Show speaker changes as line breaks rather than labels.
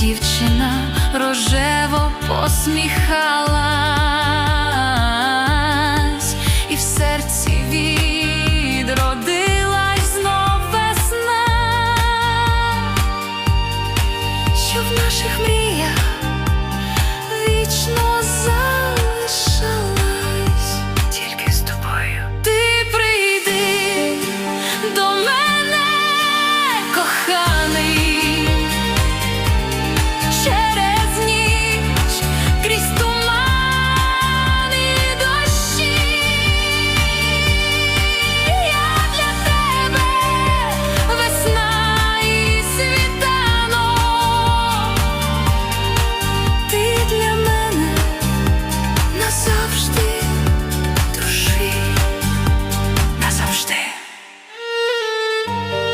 дівчина рожево посміхалась і в серці відродилась знов весна, що в наших мріях.